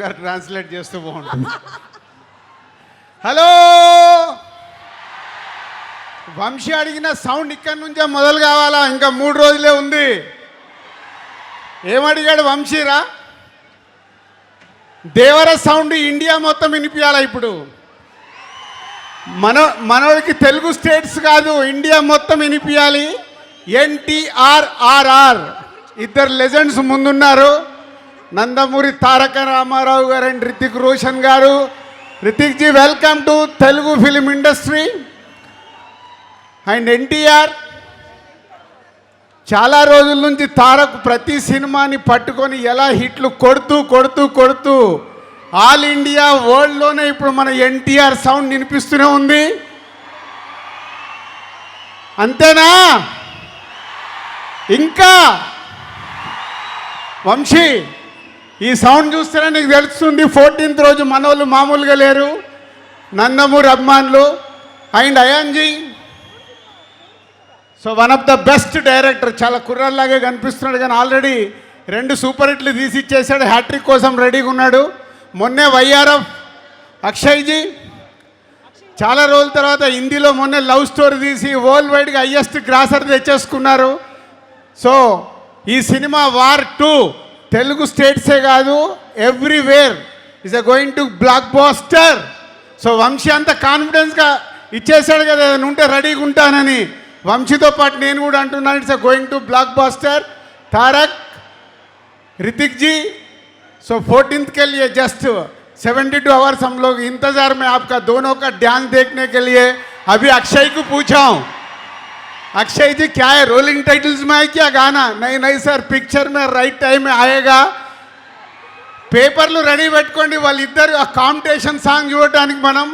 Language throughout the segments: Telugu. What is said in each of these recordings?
గారు ట్రాన్స్లేట్ చేస్తూ బాగుంటుంది. హలో వంశీ అడిగిన సౌండ్ ఇక్కడి నుంచే మొదలు కావాలా? ఇంకా మూడు రోజులే ఉంది. ఏమడిగాడు వంశీరా? దేవర సౌండ్ ఇండియా మొత్తం వినిపించాలా ఇప్పుడు? మన మనోడికి తెలుగు స్టేట్స్ కాదు ఇండియా మొత్తం వినిపించాలి ఎన్టీఆర్ఆర్ఆర్ ఇద్దరు లెజెండ్స్ ముందున్నారు. నందమూరి తారక రామారావు గారు and Hrithik Roshan garu. Hrithik ji welcome to Telugu film industry. And NTR చాలా రోజుల నుంచి తారక్ ప్రతి సినిమాని పట్టుకొని ఎలా హిట్లు కొడుతూ కొడుతూ కొడుతూ ఆల్ ఇండియా వరల్డ్లోనే ఇప్పుడు మన ఎన్టీఆర్ సౌండ్ వినిపిస్తూనే ఉంది. అంతేనా? ఇంకా వంశీ ఈ సౌండ్ చూస్తేనే నీకు తెలుస్తుంది ఫోర్టీన్త్ రోజు మనోళ్ళు మామూలుగా లేరు. నందమూరి అభిమానులు and Ayanji so one of the best director చాలా కుర్రల్లాగే కనిపిస్తున్నాడు కానీ ఆల్రెడీ రెండు సూపర్ హిట్లు తీసి ఇచ్చేసాడు హ్యాట్రిక్ కోసం రెడీగా ఉన్నాడు. మొన్నే వైఆర్ఎఫ్ అక్షయ్జీ. చాలా రోజుల తర్వాత హిందీలో మొన్నే లవ్ స్టోరీ తీసి వరల్డ్ వైడ్గా హయ్యెస్ట్ గ్రాసర్ తెచ్చేసుకున్నారు. సో ఈ సినిమా వార్ టూ తెలుగు స్టేట్సే కాదు everywhere is a going to blockbuster so Vamsi అంత కాన్ఫిడెన్స్గా ఇచ్చేసాడు కదా ఏదైనా ఉంటే రెడీగా ఉంటానని వంశీతో పాటు నేను కూడా అంటున్నాను it's a going to blockbuster Tarak Hrithik ji so fourteen के लिए जस्ट 72 आवर्स हम लोग इंतजार में आपका दोनों का ध्यान देखने के लिए अभी अक्षय को पूछा हूँ अक्षय जी क्या है रोलिंग टाइटल्स में है क्या गाना नहीं नहीं सर पिक्चर में राइट टाइम में आएगा పేపర్లు రెడీ పెట్టుకోండి వాళ్ళిద్దరు ఆ కాంపిటీషన్ సాంగ్ చూడటానికి మనం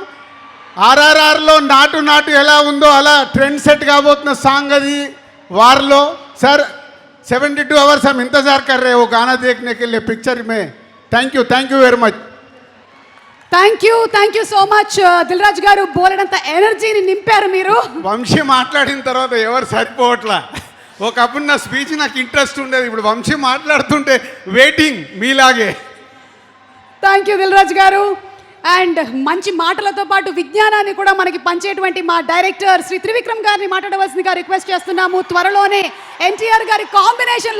ఆర్ఆర్ఆర్లో నాటు నాటు ఎలా ఉందో అలా ట్రెండ్ సెట్ కాబోతున్న సాంగ్ అది వార్లో सर 72 आवर्स हम इंतजार कर रहे हैं वो गाना देखने के लिए पिक्चर में thank you thank you very much thank you thank you so much Dil Raju garu. బోలెడంత ఎనర్జీని నింపారు మీరు. వంశీ మాట్లాడిన తర్వాత ఎవరు సరిపోవట్లా? ఒకప్పుడు నా స్పీచ్ నాకు ఇంట్రెస్ట్ ఉండేది ఇప్పుడు వంశీ మాట్లాడుతుంటే వెయిటింగ్ మీలాగే. థ్యాంక్ యూ దిల్ రాజు గారు. అండ్ మంచి మాటలతో పాటు విజ్ఞానాన్ని కూడా మనకి పంచేటువంటి మా డైరెక్టర్ శ్రీ త్రివిక్రమ్ గారిని మాట్లాడవలసిందిగా రిక్వెస్ట్ చేస్తున్నాము. త్వరలోనే ఎన్టీఆర్ గారి కాంబినేషన్లో